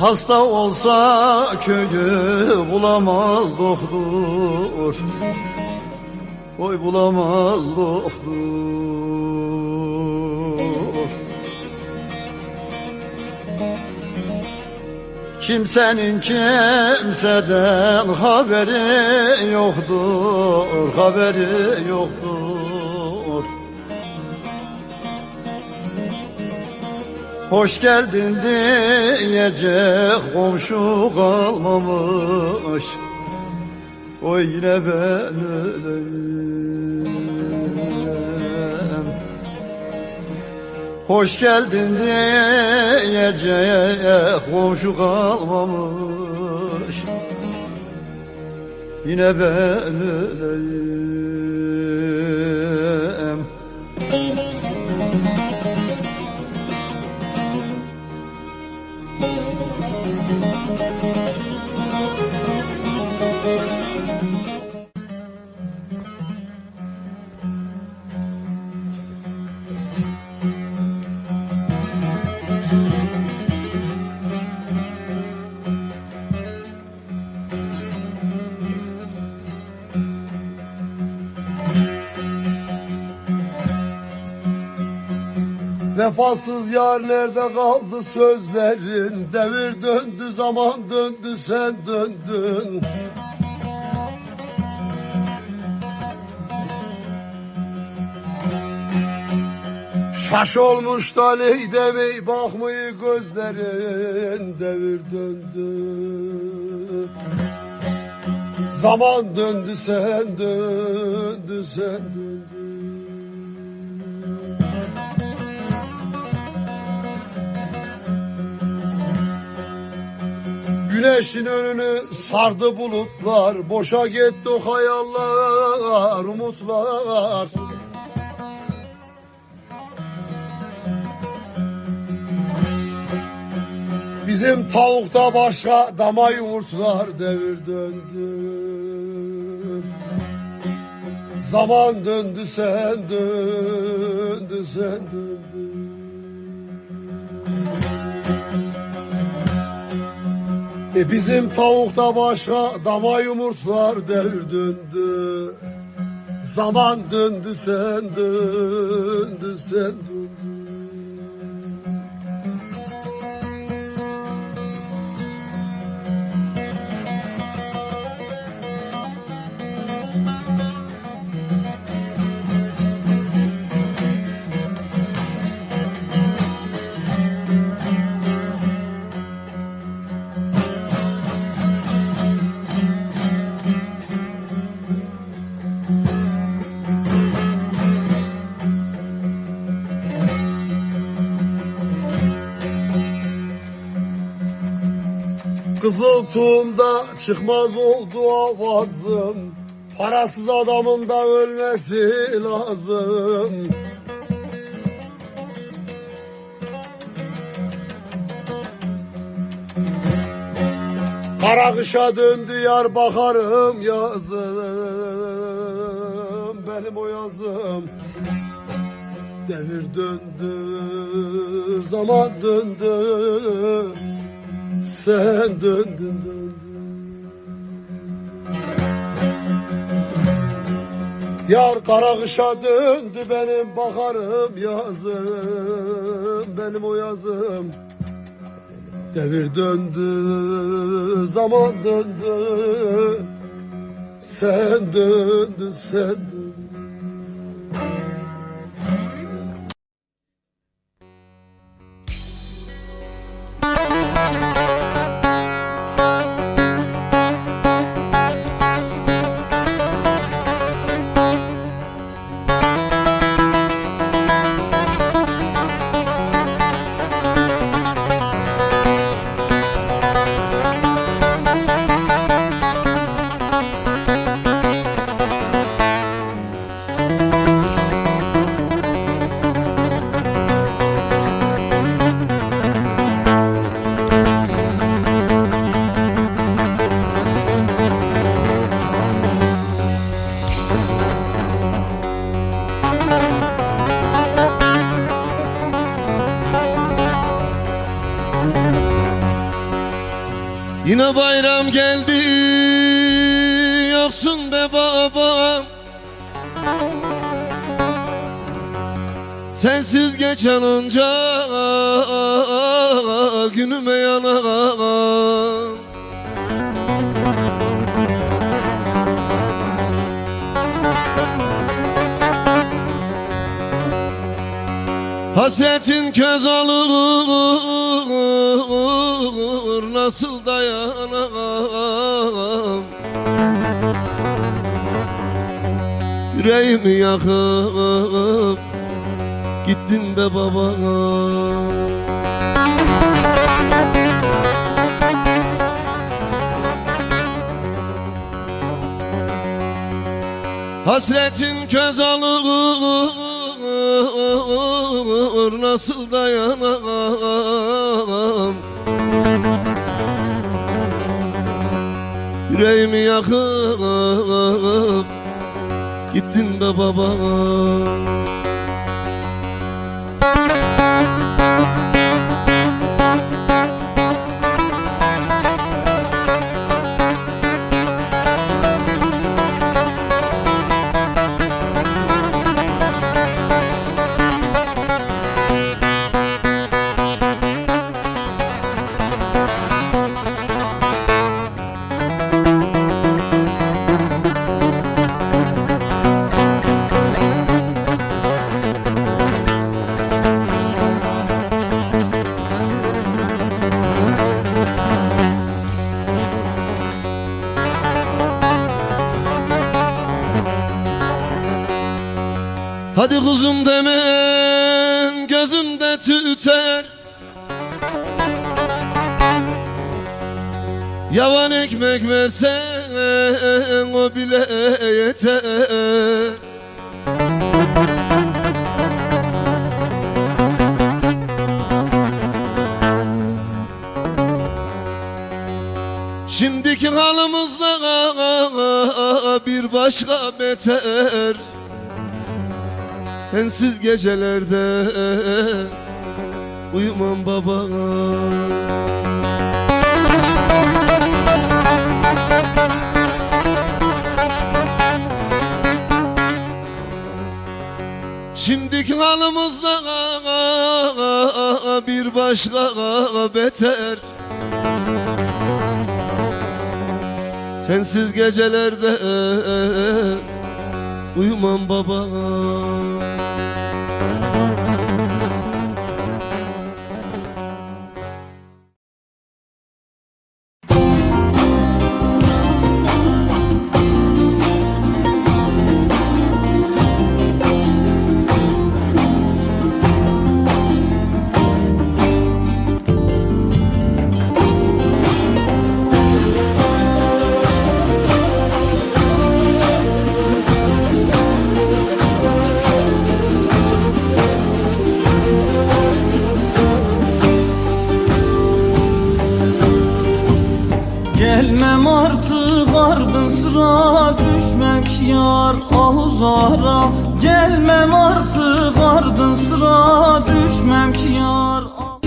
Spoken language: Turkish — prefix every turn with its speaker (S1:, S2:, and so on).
S1: Hasta olsa köyü bulamaz doktor. Oy bulamaz doktor. Kimsenin kimseden haberi yoktur Haberi yoktur Hoş geldin diyecek komşu kalmamış. Oy yine ben öleyim. Hoş geldin diyecek komşu kalmamış. Yine ben öleyim
S2: Vefasız yar nerede kaldı sözlerin? Devir döndü zaman döndü sen döndün. Şaş olmuş talih demeyi bakmayı gözlerin. Devir döndü. Zaman döndü sen döndü sen döndü Güneşin önünü sardı bulutlar Boşa gitti o hayaller, umutlar. Bizim tavukta başka dama yumurtlar devir döndü. Zaman döndü sen döndü sen döndü E bizim tavukta başka dama yumurtlar devir döndü. Zaman döndü sen döndü sen döndü Kızıl tuğumda çıkmaz oldu avazım. Parasız adamın da ölmesi lazım. Kara kışa döndü yar bakarım yazım. Benim o yazım Devir döndü zaman döndü sen döndün. Yar kara döndü benim bakarım yazım. Benim o yazım Devir döndü zaman döndü. Sen döndün sen döndün
S3: Yine bayram geldi yoksun be babam. Sensiz geçen onca günüme yanağım Hasretin köz olur Nasıl dayanamam? Yüreğimi yakıp Gittin be baba. Hasretin köz olur Nasıl dayanamam? Yüreğimi yakıp Gittin be baba Hadi kuzum demen gözümde tüter. Yavan ekmek versen o bile yeter. Şimdiki halımızda bir başka beter Sensiz gecelerde uyumam baba. Şimdiki halımızda bir başka beter. Sensiz gecelerde uyumam baba
S4: Gelmem artık ardın sıra Düşmem ki yar ahuzara Gelmem artık ardın sıra Düşmem ki yar